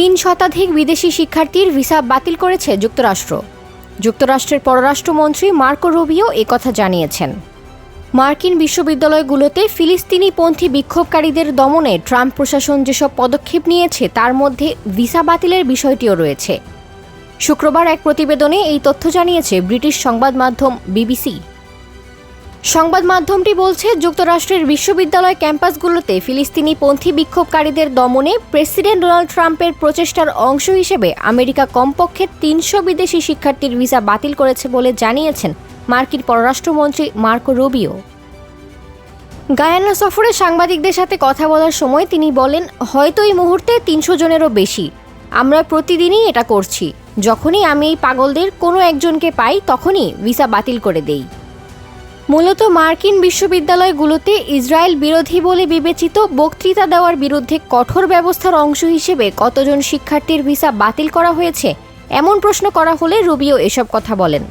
তিন শতাধিক বিদেশি শিক্ষার্থীর ভিসা বাতিল করেছে যুক্তরাষ্ট্র। যুক্তরাষ্ট্রের পররাষ্ট্রমন্ত্রী মার্কো রুবিও একথা জানিয়েছেন। মার্কিন বিশ্ববিদ্যালয়গুলোতে ফিলিস্তিনিপন্থী বিক্ষোভকারীদের দমনে ট্রাম্প প্রশাসন যেসব পদক্ষেপ নিয়েছে, তার মধ্যে ভিসা বাতিলের বিষয়টিও রয়েছে। শুক্রবার এক প্রতিবেদনে এই তথ্য জানিয়েছে ব্রিটিশ সংবাদ মাধ্যম বিবিসি। সংবাদ মাধ্যমটি বলছে, যুক্তরাষ্ট্রের বিশ্ববিদ্যালয় ক্যাম্পাসগুলোতে ফিলিস্তিনি পন্থী বিক্ষোভকারীদের দমনে প্রেসিডেন্ট ডোনাল্ড ট্রাম্পের প্রচেষ্টার অংশ হিসেবে আমেরিকা কমপক্ষে তিনশো বিদেশি শিক্ষার্থীর ভিসা বাতিল করেছে বলে জানিয়েছেন মার্কিন পররাষ্ট্রমন্ত্রী মার্কো রুবিও। গায়ানা সফরে সাংবাদিকদের সাথে কথা বলার সময় তিনি বলেন, হয়তো এই মুহূর্তে তিনশো জনেরও বেশি। আমরা প্রতিদিনই এটা করছি। যখনই আমি এই পাগলদের কোনো একজনকে পাই, তখনই ভিসা বাতিল করে দেই। মূলত মার্কিন বিশ্ববিদ্যালয়গুলোতে ইসরায়েল বিরোধী বলে বিবেচিত বক্তৃতা দেওয়ার বিরুদ্ধে কঠোর ব্যবস্থার অংশ হিসেবে কতজন শিক্ষার্থীর ভিসা বাতিল করা হয়েছে, এমন প্রশ্ন করা হলে রুবিও এসব কথা বলেন।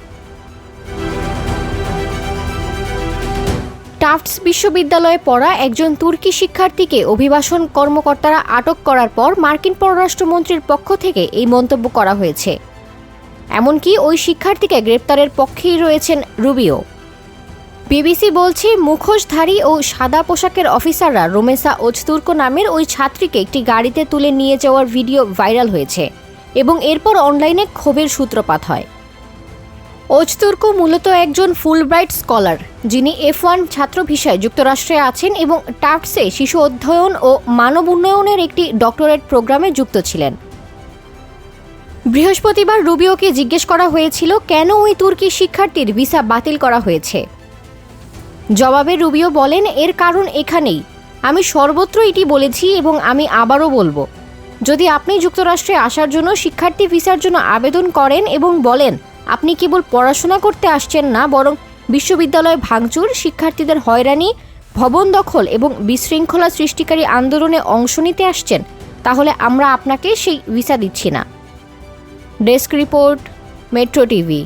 টাফটস বিশ্ববিদ্যালয়ে পড়া একজন তুর্কি শিক্ষার্থীকে অভিবাসন কর্মকর্তারা আটক করার পর মার্কিন পররাষ্ট্রমন্ত্রীর পক্ষ থেকে এই মন্তব্য করা হয়েছে। এমনকি ওই শিক্ষার্থীকে গ্রেপ্তারের পক্ষেই রয়েছেন রুবিও। বিবিসি বলছে, মুখোশধারী ও সাদা পোশাকের অফিসাররা রোমেসা ওজতুর্কো নামের ওই ছাত্রীকে একটি গাড়িতে তুলে নিয়ে যাওয়ার ভিডিও ভাইরাল হয়েছে এবং এরপর অনলাইনে ক্ষোভের সূত্রপাত হয়। ওজতুর্কো মূলত একজন ফুলব্রাইট স্কলার, যিনি এফ ওয়ান ছাত্র ভিসায় যুক্তরাষ্ট্রে আছেন এবং টাফটসে শিশু অধ্যয়ন ও মানব উন্নয়নের একটি ডক্টরেট প্রোগ্রামে যুক্ত ছিলেন। বৃহস্পতিবার রুবিওকে জিজ্ঞেস করা হয়েছিল, কেন ওই তুর্কি শিক্ষার্থীর ভিসা বাতিল করা হয়েছে? জবাবে রুবিও বলেন, এর কারণ এখানেই। আমি সর্বত্র এটি বলেছি এবং আমি আবারও বলব। যদি আপনি যুক্তরাষ্ট্রে আসার জন্য শিক্ষার্থী ভিসার জন্য আবেদন করেন এবং বলেন, আপনি কেবল পড়াশোনা করতে আসছেন না, বরং বিশ্ববিদ্যালয় ভাঙচুর, শিক্ষার্থীদের হয়রানি, ভবন দখল এবং বিশৃঙ্খলা সৃষ্টিকারী আন্দোলনে অংশ নিতে আসছেন, তাহলে আমরা আপনাকে সেই ভিসা দিচ্ছি না। Desk report, metro TV.